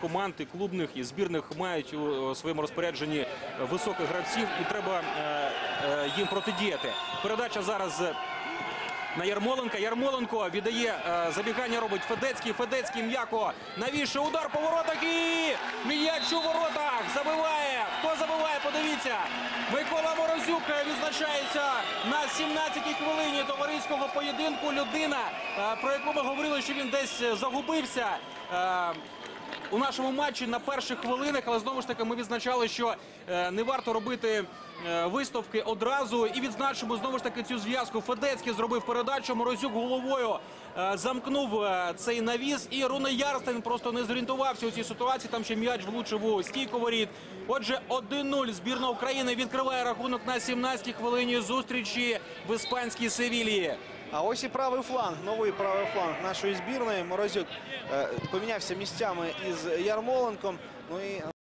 команд і клубних і збірних мають у своєму розпорядженні високих гравців, і треба е, е, їм протидіяти. Передача зараз на Ярмоленка. Ярмоленко віддає е, забігання. Робить Федецький. Федецький м'яко навішує удар по воротах і м'яч у воротах забиває. Хто забиває? Подивіться. Микола Морозюк відзначається на 17-й хвилині товариського поєдинку. Людина, е, про яку ми говорили, що він десь е, загубився. У нашому матчі на перших хвилинах, але знову ж таки ми відзначали, що е, не варто робити е, виставки одразу. І відзначимо знову ж таки цю зв'язку. Федецький зробив передачу. Морозюк головою е, замкнув цей навіс. І Руне Ярстин просто не зорієнтувався у цій ситуації. Там ще м'яч влучив у стійку воріт. Отже, 1-0 збірна України відкриває рахунок на 17-й хвилині зустрічі в іспанській Севілії. А ось і правий фланг, новий правий фланг нашої збірної. Морозюк е, помінявся місцями із Ярмоленком. Ну і